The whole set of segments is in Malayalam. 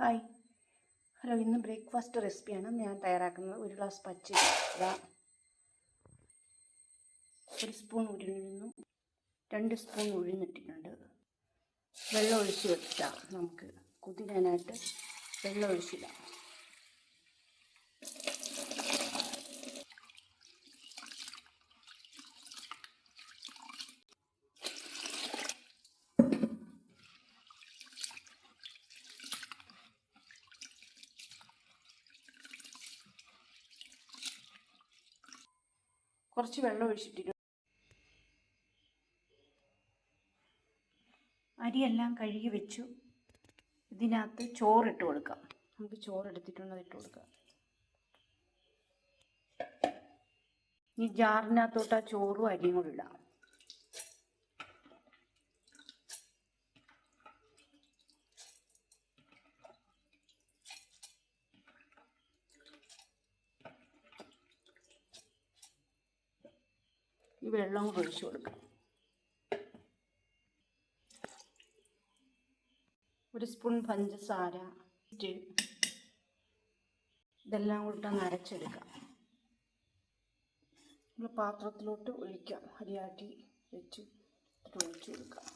ഹായ്. ഹലോ ഇന്ന് ബ്രേക്ക്ഫാസ്റ്റ് റെസിപ്പിയാണ്. ഞാൻ തയ്യാറാക്കുന്നത് ഒരു ഗ്ലാസ് പച്ച ഒരു സ്പൂൺ ഉഴുന്നും രണ്ട് സ്പൂൺ ഉഴുന്നിട്ടിട്ടുണ്ട്. വെള്ളം ഒഴിച്ച് വെച്ചാൽ നമുക്ക് കുതിരാനായിട്ട് വെള്ളം ഒഴിച്ചിടാം. കുറച്ച് വെള്ളം ഒഴിച്ചിട്ടിട്ടുണ്ട് അരിയെല്ലാം കഴുകി വെച്ചു. ഇതിനകത്ത് ചോറിട്ട് കൊടുക്കാം. നമുക്ക് ചോറ് എടുത്തിട്ടുണ്ട് അത് ഇട്ട് കൊടുക്കാം. ഈ ജാറിനകത്തോട്ട് ആ ചോറും അരിയും കൂടി ഇടാം. ഈ വെള്ളം കൂടി ഒഴിച്ചു കൊടുക്കാം. ഒരു സ്പൂൺ പഞ്ചസാര ഇതെല്ലാം ഇതെല്ലാം ഒന്ന് അരച്ചെടുക്കാം. നമ്മൾ പാത്രത്തിലോട്ട് ഒഴിക്കാം. അരിയാട്ടി വെച്ച് ഒഴിച്ചു കൊടുക്കാം.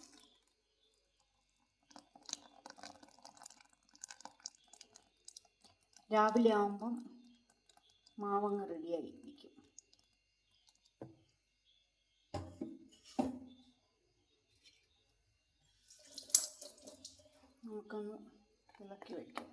രാവിലെ ആകുമ്പം മാവങ്ങ റെഡിയായി നമുക്കൊന്ന് ഇളക്കി വയ്ക്കാം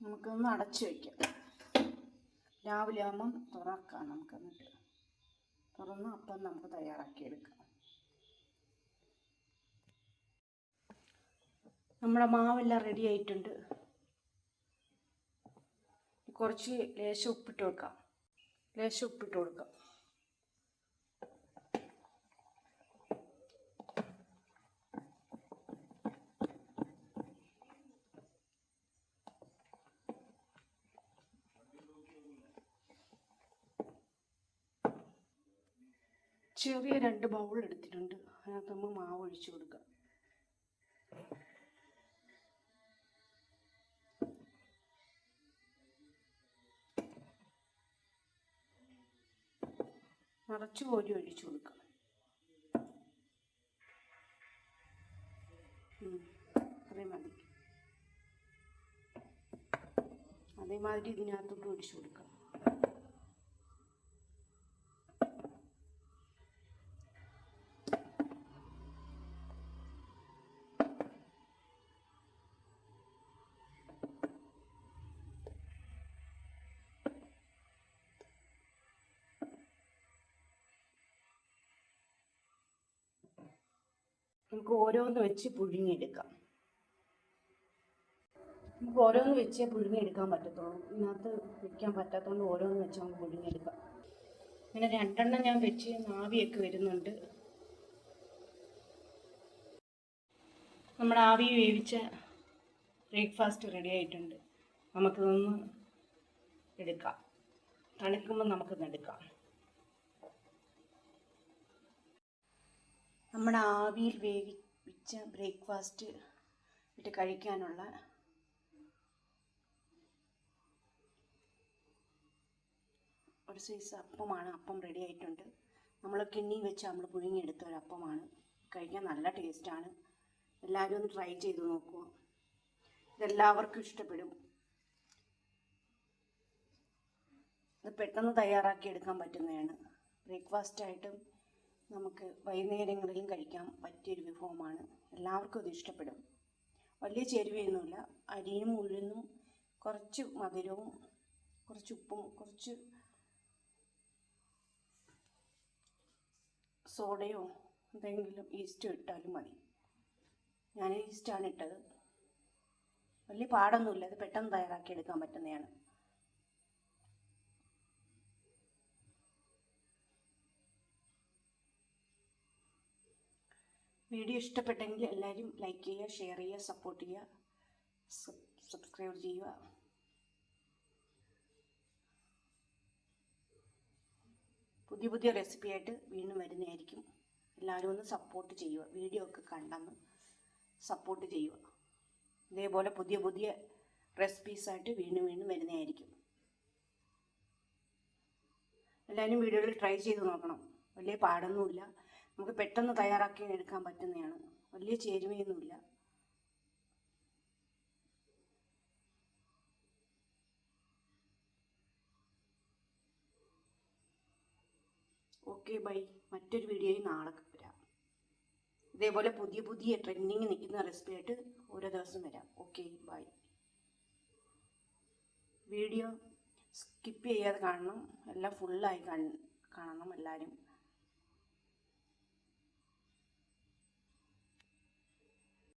നമുക്കൊന്ന് അടച്ചു വയ്ക്കാം രാവിലെ ആകുമ്പം തുറക്കാം നമുക്ക് എന്നിട്ട്. തുറന്ന് അപ്പം നമുക്ക് തയ്യാറാക്കിയെടുക്കാം. നമ്മുടെ മാവെല്ലാം റെഡി ആയിട്ടുണ്ട്. കുറച്ച് ലേശം ഉപ്പിട്ട് കൊടുക്കാം. ലേശം ഉപ്പിട്ട് കൊടുക്കാം. ചെറിയ രണ്ട് ബൗൾ എടുത്തിട്ടുണ്ട്. അതിനകത്ത് നമ്മൾ മാവ് ഒഴിച്ചു കൊടുക്കാം. നിറച്ച് കോരി ഒഴിച്ചു കൊടുക്കുക അതേ മതി അതേമാതിരി ഇതിനകത്തോട്ട് ഒഴിച്ചു കൊടുക്കാം നമുക്ക് ഓരോന്ന് വെച്ച് പുഴുങ്ങിയെടുക്കാം. നമുക്ക് ഓരോന്ന് വെച്ചേ പുഴുങ്ങിയെടുക്കാൻ പറ്റത്തുള്ളൂ. ഇതിനകത്ത് വെക്കാൻ പറ്റാത്തതുകൊണ്ട് ഓരോന്ന് വെച്ച് നമുക്ക് പുഴുങ്ങിയെടുക്കാം. ഇങ്ങനെ രണ്ടെണ്ണം ഞാൻ വെച്ച് ആവിയൊക്കെ വരുന്നുണ്ട്. നമ്മുടെ ആവി വേവിച്ച ബ്രേക്ക്ഫാസ്റ്റ് റെഡി ആയിട്ടുണ്ട്. നമുക്കിതൊന്ന് എടുക്കാം. തണുക്കുമ്പോൾ നമുക്കിന്ന് എടുക്കാം നമ്മുടെ ആവിയിൽ വേവിച്ച ബ്രേക്ക്ഫാസ്റ്റ് ഇട്ട് കഴിക്കാനുള്ള ഒരു സൈസ് അപ്പമാണ്. അപ്പം റെഡി ആയിട്ടുണ്ട്. നമ്മൾ കിണ്ണി വെച്ച് നമ്മൾ പുഴുങ്ങിയെടുത്ത ഒരു അപ്പമാണ്. കഴിക്കാൻ നല്ല ടേസ്റ്റാണ് എല്ലാവരും ഒന്ന് ട്രൈ ചെയ്ത് നോക്കുക ഇതെല്ലാവർക്കും ഇഷ്ടപ്പെടും. ഇത് പെട്ടെന്ന് തയ്യാറാക്കി എടുക്കാൻ പറ്റുന്നതാണ്. ബ്രേക്ക്ഫാസ്റ്റായിട്ടും നമുക്ക് വൈകുന്നേരങ്ങളിലും കഴിക്കാൻ പറ്റിയൊരു വിഭവമാണ്. എല്ലാവർക്കും ഇത് ഇഷ്ടപ്പെടും. വലിയ ചേരുവയൊന്നുമില്ല. അരിയും ഉഴുന്നും കുറച്ച് മധുരവും കുറച്ച് ഉപ്പും കുറച്ച് സോഡയോ എന്തെങ്കിലും ഈസ്റ്റോ ഇട്ടാലും മതി. ഞാൻ ഈസ്റ്റാണ് ഇട്ടത്. വലിയ പാടൊന്നുമില്ല. ഇത് പെട്ടെന്ന് തയ്യാറാക്കി എടുക്കാൻ പറ്റുന്നതാണ്. വീഡിയോ ഇഷ്ടപ്പെട്ടെങ്കിൽ എല്ലാവരും ലൈക്ക് ചെയ്യുക ഷെയർ ചെയ്യുക സപ്പോർട്ട് ചെയ്യുക സബ്സ്ക്രൈബ് ചെയ്യുക. പുതിയ പുതിയ റെസിപ്പി ആയിട്ട് വീണ്ടും വരുന്നതായിരിക്കും. എല്ലാവരും ഒന്ന് സപ്പോർട്ട് ചെയ്യുക. വീഡിയോ ഒക്കെ കണ്ടെന്ന് സപ്പോർട്ട് ചെയ്യുക. ഇതേപോലെ പുതിയ പുതിയ റെസിപ്പീസായിട്ട് വീണ്ടും വീണ്ടും വരുന്നതായിരിക്കും. എല്ലാവരും വീഡിയോകൾ ട്രൈ ചെയ്ത് നോക്കണം. വലിയ പാടൊന്നുമില്ല. നമുക്ക് പെട്ടെന്ന് തയ്യാറാക്കി എടുക്കാൻ പറ്റുന്നതാണ്. വലിയ ചേരുവയൊന്നുമില്ല. Okay bye. മറ്റൊരു വീഡിയോയിൽ നാളെ വരാം. ഇതേപോലെ പുതിയ പുതിയ ട്രെൻഡിങ് നിൽക്കുന്ന റെസിപ്പി ആയിട്ട് ഓരോ ദിവസം വരാം. Okay bye. വീഡിയോ സ്കിപ്പ് ചെയ്യാതെ കാണണം. എല്ലാം ഫുള്ളായി കാണണം എല്ലാവരും.